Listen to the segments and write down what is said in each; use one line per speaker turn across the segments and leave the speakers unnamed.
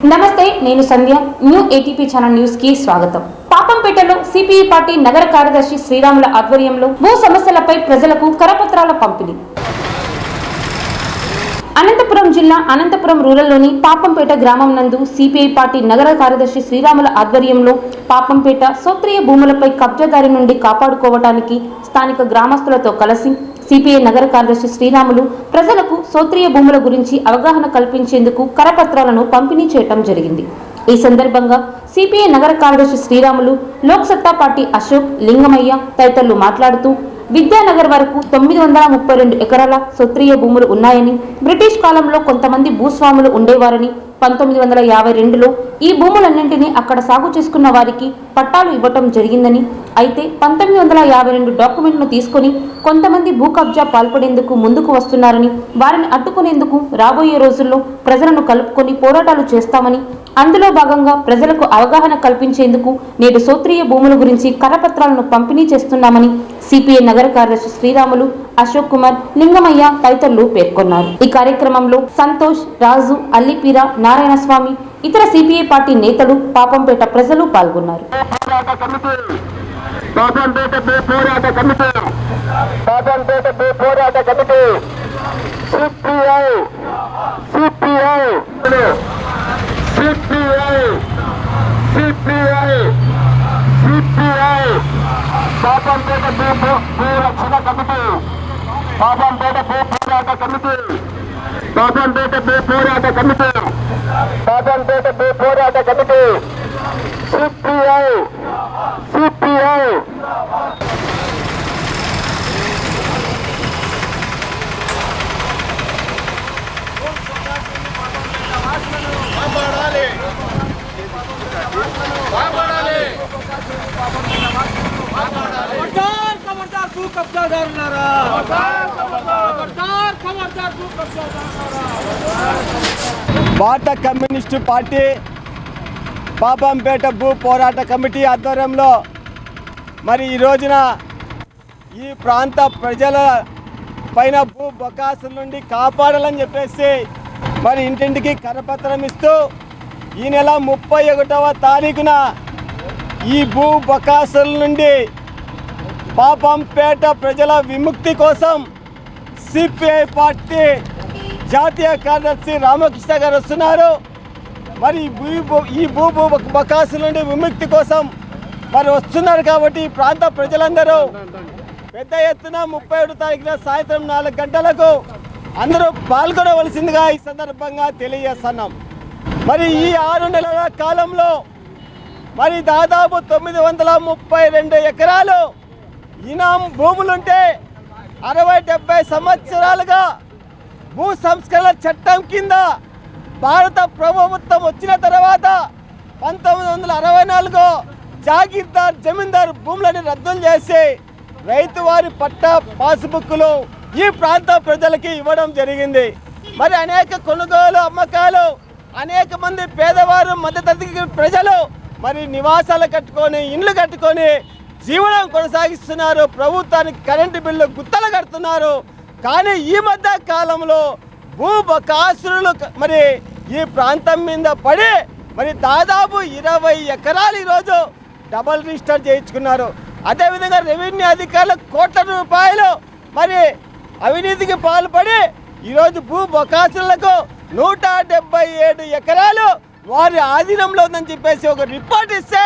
నమస్తే నేను Sandhya. New ATP channel న్యూస్కి స్వాగతం. పాపంపేటలో సిపిఐ పార్టీ నగర కార్యదర్శి శ్రీరాముల ఆధ్వర్యంలో భూ సమస్యలపై ప్రజలకు కరపత్రాల పంపిణీ. అనంతపురం జిల్లా అనంతపురం రూరల్లోని పాపంపేట గ్రామం నందు సిపిఐ పార్టీ నగర కార్యదర్శి శ్రీరాముల ఆధ్వర్యంలో పాపంపేట సోత్రియ భూములపై కబ్జాదారి నుండి కాపాడుకోవటానికి స్థానిక గ్రామస్తులతో కలిసి సిపిఐ నగర కార్యదర్శి శ్రీరాములు ప్రజలకు సోత్రీయ భూముల గురించి అవగాహన కల్పించేందుకు కరపత్రాలను పంపిణీ చేయటం జరిగింది. ఈ సందర్భంగా సిపిఐ నగర కార్యదర్శి శ్రీరాములు లోక్సత్తా పార్టీ అశోక్ లింగమయ్య తదితరులు మాట్లాడుతూ విద్యానగర్ వరకు తొమ్మిది వందల ముప్పై రెండు ఎకరాల సొత్రియ భూములు ఉన్నాయని బ్రిటిష్ కాలంలో కొంతమంది భూస్వాములు ఉండేవారని పంతొమ్మిది వందల యాభై రెండులో ఈ భూములన్నింటినీ అక్కడ సాగు చేసుకున్న వారికి పట్టాలు ఇవ్వటం జరిగిందని అయితే పంతొమ్మిది వందల యాభై రెండు డాక్యుమెంట్ను తీసుకొని కొంతమంది భూ కబ్జా పాల్పడేందుకు ముందుకు వస్తున్నారని వారిని అడ్డుకునేందుకు రాబోయే రోజుల్లో ప్రజలను కలుపుకొని పోరాటాలు చేస్తామని అందులో భాగంగా ప్రజలకు అవగాహన కల్పించేందుకు నేడు సోత్రీయ భూముల గురించి కరపత్రాలను పంపిణీ చేస్తున్నామని సిపిఐ నగర కార్యదర్శి శ్రీరాములు అశోక్ కుమార్ లింగమయ్య తదితరులు పేర్కొన్నారు. ఈ కార్యక్రమంలో సంతోష్ రాజు అల్లిపీర నారాయణస్వామి ఇతర సిపిఐ పార్టీ నేతలు పాపంపేట ప్రజలు పాల్గొన్నారు.
పాపంపేట కమిటీ కాసంపేట బే పోరాట కమిటీ కాసంపేట బే పోరాట committee CPI CPI CPI CPI CPI Kasampet బే భూ- భూ రక్షణ కమిటీ కాసంపేట బే పోరాట కమిటీ కాసంపేట బే పోరాట కమిటీ కాసంపేట బే పోరాట కమిటీ సిపిఐ సిపిఐ
नारा
భారత కమ్యూనిస్టు పార్టీ పాపంపేట భూ పోరాట కమిటీ ఆధ్వర్యంలో మరి ఈ రోజున ఈ ప్రాంత ప్రజల పైన భూ బకాసుల నుండి కాపాడాలని చెప్పేసి మరి ఇంటింటికి కరపత్రం ఇస్తూ ఈ నెల ముప్పై ఒకటవ తారీఖున ఈ భూ బకాసుల నుండి పాపంపేట ప్రజల విముక్తి కోసం సిపిఐ పార్టీ జాతీయ కార్యదర్శి రామకృష్ణ గారు వస్తున్నారు. మరి ఈ భూ భూ- ఈ నుండి విముక్తి కోసం మరి వస్తున్నారు కాబట్టి ఈ ప్రాంత ప్రజలందరూ పెద్ద ఎత్తున ముప్పై ఏడు తారీఖున సాయంత్రం నాలుగు గంటలకు అందరూ పాల్గొనవలసిందిగా ఈ సందర్భంగా తెలియజేస్తున్నాం. మరి ఈ ఆరు నెలల కాలంలో మరి దాదాపు తొమ్మిది వందల ముప్పై రెండు ఎకరాలు ఇనాం భూములుంటే అరవై డెబ్బై సంవత్సరాలుగా భూ సంస్కరణ చట్టం కింద భారత ప్రభుత్వం వచ్చిన తర్వాత పంతొమ్మిది వందల అరవై నాలుగు జాగీర్దార్ జమీందార్ భూములని రద్దులు చేసి రైతు వారి పట్ట పాస్బుక్లు ఈ ప్రాంత ప్రజలకి ఇవ్వడం జరిగింది. మరి అనేక కొనుగోలు అమ్మకాలు అనేక మంది పేదవారు మధ్యతరగతి ప్రజలు మరి నివాసాలు కట్టుకొని ఇండ్లు కట్టుకొని జీవనం కొనసాగిస్తున్నారు. ప్రభుత్వానికి కరెంటు బిల్లు గుత్తలు కడుతున్నారు. కానీ ఈ మధ్య కాలంలో భూ బకాసురులు మరి ఈ ప్రాంతం మీద పడి మరి దాదాపు ఇరవై ఎకరాలు ఈరోజు డబల్ రిజిస్టర్ చేయించుకున్నారు. అదేవిధంగా రెవెన్యూ అధికారులు కోట్ల రూపాయలు మరి అవినీతికి పాల్పడి ఈరోజు భూ బకాసులకు నూట డెబ్బై ఏడు ఎకరాలు వారి ఆధీనంలో ఉందని చెప్పేసి ఒక రిపోర్ట్ ఇస్తే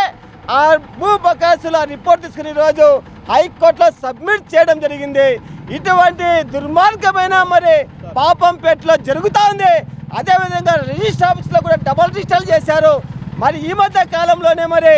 ఆ భూ బకాసులు రిపోర్ట్ తీసుకుని ఈరోజు హైకోర్టులో సబ్మిట్ చేయడం జరిగింది. ఇటువంటి దుర్మార్గమైన మరి పాపంపేటలో జరుగుతూ ఉంది. అదేవిధంగా రిజిస్టర్ ఆఫీస్లో కూడా డబల్ రిజిస్టర్లు చేశారు. మరి ఈ మధ్య కాలంలోనే మరి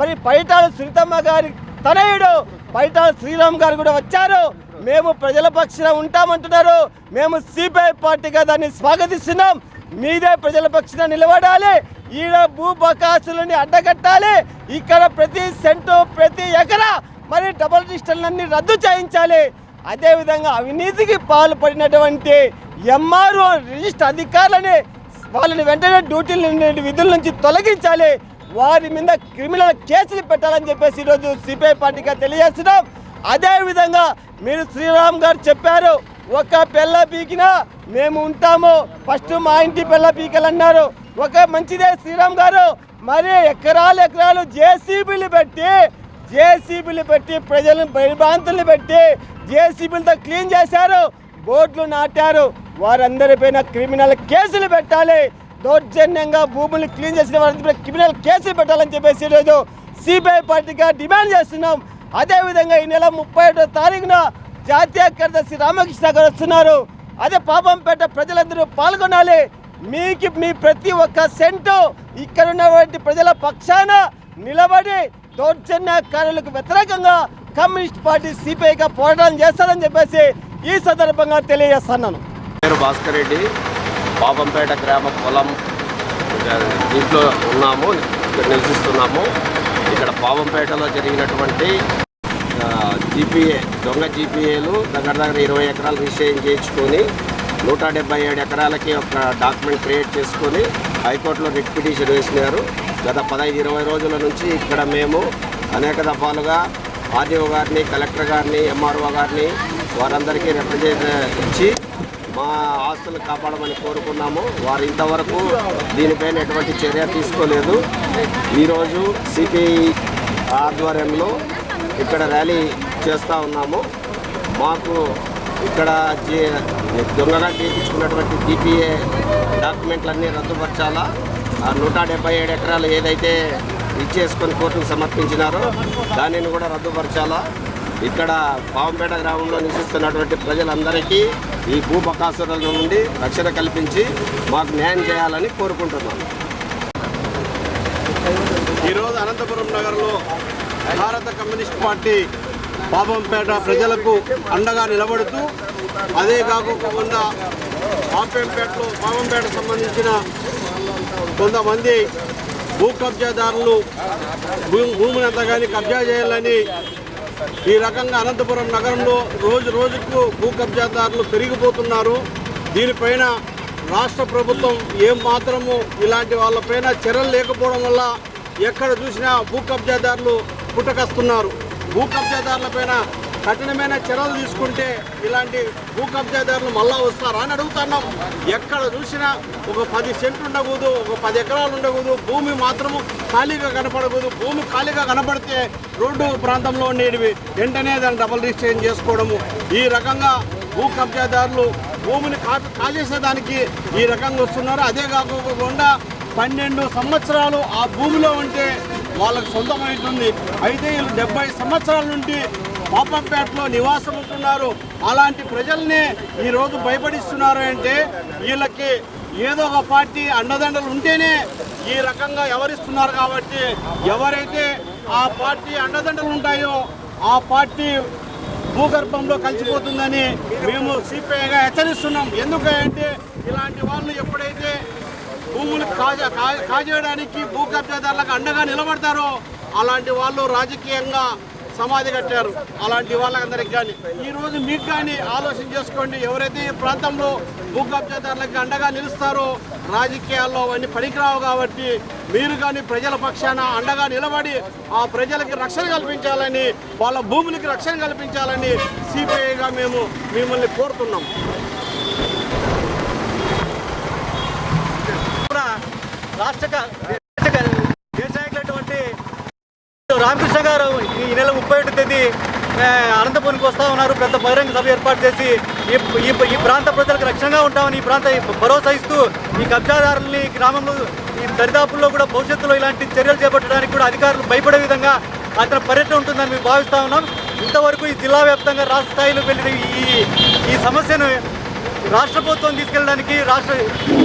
మరి పైటాల సునీతమ్మ గారి తనయుడు పైటాల శ్రీరామ్ గారు కూడా వచ్చారు. మేము ప్రజల పక్షాన ఉంటామంటున్నారు. మేము సిపిఐ పార్టీగా దాన్ని స్వాగతిస్తున్నాం. మీదే ప్రజల పక్షాన నిలబడాలి. ఈడ భూ బకాసులని అడ్డగట్టాలి. ఇక్కడ ప్రతి సెంటు ప్రతి ఎకరా మరి డబల్ రిజిస్టర్లన్నీ రద్దు చేయించాలి. అదేవిధంగా అవినీతికి పాల్పడినటువంటి ఎంఆర్ఓ రిజిస్టర్ అధికారులని వాళ్ళని వెంటనే డ్యూటీల నుండి విధుల నుంచి తొలగించాలి. వారి మీద క్రిమినల్ కేసులు పెట్టాలని చెప్పేసి ఈరోజు సిపిఐ పార్టీగా తెలియజేస్తున్నాం. అదేవిధంగా మీరు శ్రీరామ్ గారు చెప్పారు ఒక పిల్ల పీకినా మేము ఉంటాము. ఫస్ట్ మా ఇంటి పిల్ల పీకలు అన్నారు ఒక మంచిదే శ్రీరామ్ గారు. మరి ఎకరాలు ఎకరాలు జేసీబీలు పెట్టి జేసీబీలు పెట్టి ప్రజలను భయభ్రాంతులు పెట్టి జేసీబీలతో క్లీన్ చేశారు. బోర్డులు నాటారు. వారందరిపైన క్రిమినల్ కేసులు పెట్టాలి. దౌర్జన్యంగా భూములు క్లీన్ చేసిన వారి క్రిమినల్ కేసులు పెట్టాలని చెప్పేసి ఈరోజు సిబిఐ పార్టీగా డిమాండ్ చేస్తున్నాం. అదేవిధంగా ఈ నెల ముప్పై ఒకటో తారీఖున జాతీయ కార్యదర్శి రామకృష్ణ గారు వస్తున్నారు. అదే పాపంపేట ప్రజలందరూ పాల్గొనాలి. మీకు మీ ప్రతి ఒక్క సెంటు ఇక్కడ ఉన్నటువంటి ప్రజల పక్షాన నిలబడి దౌర్జన్యకారులకు వ్యతిరేకంగా కమ్యూనిస్ట్ పార్టీ సిపిఐగా పోరాటం చేస్తారని చెప్పేసి ఈ సందర్భంగా తెలియజేస్తున్నాను.
పేరు భాస్కర్ రెడ్డి. పాపంపేట గ్రామ పొలం దీంట్లో ఉన్నాము నివసిస్తున్నాము. ఇక్కడ పాపంపేటలో జరిగినటువంటి జీపీఏ దొంగ జీపీఏలు దగ్గర దగ్గర ఇరవై ఎకరాలు నిశ్చయం చేయించుకొని నూట డెబ్బై ఏడు ఎకరాలకి ఒక డాక్యుమెంట్ క్రియేట్ చేసుకొని హైకోర్టులో రిట్ పిటిషన్ వేసినారు. గత పదహైదు ఇరవై రోజుల నుంచి ఇక్కడ మేము అనేక దఫాలుగా ఆర్డీఓ గారిని కలెక్టర్ గారిని ఎంఆర్ఓ గారిని వారందరికీ రిప్రజెంట్ ఇచ్చి మా ఆస్తులు కాపాడమని కోరుకున్నాము. వారు ఇంతవరకు దీనిపైన ఎటువంటి చర్య తీసుకోలేదు. ఈరోజు సిపిఐ ఆధ్వర్యంలో ఇక్కడ ర్యాలీ చేస్తూ ఉన్నాము. మాకు ఇక్కడ జీ- దొంగగా తీపించుకున్నటువంటి డిపిఏ డాక్యుమెంట్లన్నీ రద్దుపరచాలా? ఆ నూట డెబ్బై ఏడు ఎకరాలు ఏదైతే ఇచ్చేసుకొని కోర్టుకు సమర్పించినారో దానిని కూడా రద్దుపరచాలా? ఇక్కడ పావంపేట గ్రామంలో నివసిస్తున్నటువంటి ప్రజలందరికీ ఈ భూ బకాసుల నుండి రక్షణ కల్పించి మాకు న్యాయం చేయాలని కోరుకుంటున్నాను
ఈరోజు అనంతపురం నగరంలో భారత కమ్యూనిస్ట్ పార్టీ పాపంపేట ప్రజలకు అండగా నిలబడుతూ అదే కాకుండా పాపంపేటలో పాపంపేట సంబంధించిన కొంతమంది భూ కబ్జాదారులు భూమిని అంతా కానీ కబ్జా చేయాలని ఈ రకంగా అనంతపురం నగరంలో రోజు రోజుకు భూ కబ్జాదారులు పెరిగిపోతున్నారు. దీనిపైన రాష్ట్ర ప్రభుత్వం ఏం మాత్రము ఇలాంటి వాళ్ళపైన చర్యలు లేకపోవడం వల్ల ఎక్కడ చూసినా భూ కబ్జాదారులు పుట్టకస్తున్నారు. భూ కబ్జాదారులపైన కఠినమైన చర్యలు తీసుకుంటే ఇలాంటి భూ కబ్జాదారులు మళ్ళా వస్తారా అని అడుగుతున్నాం. ఎక్కడ చూసినా ఒక పది సెంట్లు ఉండకూడదు ఒక పది ఎకరాలు ఉండకూడదు. భూమి మాత్రము ఖాళీగా కనపడకూడదు. భూమి ఖాళీగా కనపడితే రోడ్డు ప్రాంతంలో ఉండేవి వెంటనే దాన్ని డబుల్ రిజిస్ట్రేషన్ చేసుకోవడము. ఈ రకంగా భూ కబ్జాదారులు భూమిని కా కాజేసేదానికి ఈ రకంగా వస్తున్నారు. అదే కాకుండా పన్నెండు సంవత్సరాలు ఆ భూమిలో ఉంటే వాళ్ళకి సొంతమవుతుంది అయితే వీళ్ళు డెబ్బై సంవత్సరాల నుండి పాపంపేటలో నివాసం ఉంటున్నారు. అలాంటి ప్రజల్ని ఈరోజు భయపడిస్తున్నారు అంటే వీళ్ళకి ఏదో ఒక పార్టీ అండదండలు ఉంటేనే ఈ రకంగా ఎవరిస్తున్నారు కాబట్టి ఎవరైతే ఆ పార్టీ అండదండలు ఉంటాయో ఆ పార్టీ భూగర్భంలో కలిసిపోతుందని మేము సిపిఐగా హెచ్చరిస్తున్నాం. ఎందుకంటే ఇలాంటి వాళ్ళు ఎప్పుడైతే భూములు కా- కాజేయడానికి భూ కబ్జాదారులకు అండగా నిలబడతారో అలాంటి వాళ్ళు రాజకీయంగా సమాధి కట్టారు. అలాంటి వాళ్ళందరికి కానీ ఈరోజు మీకు కానీ ఆలోచన చేసుకోండి. ఎవరైతే ఈ ప్రాంతంలో భూ కబ్జాదారులకు అండగా నిలుస్తారో రాజకీయాల్లో అవన్నీ పనికిరావు కాబట్టి మీరు కానీ ప్రజల పక్షాన అండగా నిలబడి ఆ ప్రజలకి రక్షణ కల్పించాలని వాళ్ళ భూములకి రక్షణ కల్పించాలని సిపిఐగా మేము మిమ్మల్ని కోరుతున్నాం
కూడా రాష్ట్ర క- రామకృష్ణ గారు ఈ నెల ముప్పై ఒకటి తేదీ అనంతపురంకి వస్తూ ఉన్నారు. పెద్ద బహిరంగ సభ ఏర్పాటు చేసి ఈ ఈ ప్రాంత ప్రజలకు రక్షణగా ఉంటామని ఈ ప్రాంత భరోసా ఇస్తూ ఈ కబ్జాదారుల్ని గ్రామంలో ఈ దరిదాపుల్లో కూడా భవిష్యత్తులో ఇలాంటి చర్యలు చేపట్టడానికి కూడా అధికారులు భయపడే విధంగా అతని పర్యటన ఉంటుందని మేము భావిస్తూ ఉన్నాం. ఇంతవరకు ఈ జిల్లా వ్యాప్తంగా రాష్ట్ర స్థాయిలో వెళ్ళిన ఈ ఈ సమస్యను రాష్ట్ర ప్రభుత్వం తీసుకెళ్ళడానికి రాష్ట్ర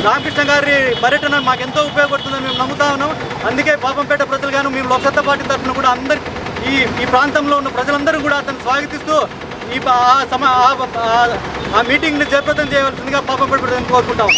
రామకృష్ణ గారి పర్యటన మాకు ఎంతో ఉపయోగపడుతుందని మేము నమ్ముతా ఉన్నాం. అందుకే పాపంపేట ప్రజలు గాను మేము లోక్సత్తా పార్టీ తరఫున కూడా అందరి ఈ ఈ ప్రాంతంలో ఉన్న ప్రజలందరూ కూడా అతను స్వాగతిస్తూ ఈ ఆ సమ ఆ- ఆ మీటింగ్ని జయప్రదం చేయవలసిందిగా పాపంపేట ప్రజలను కోరుకుంటాం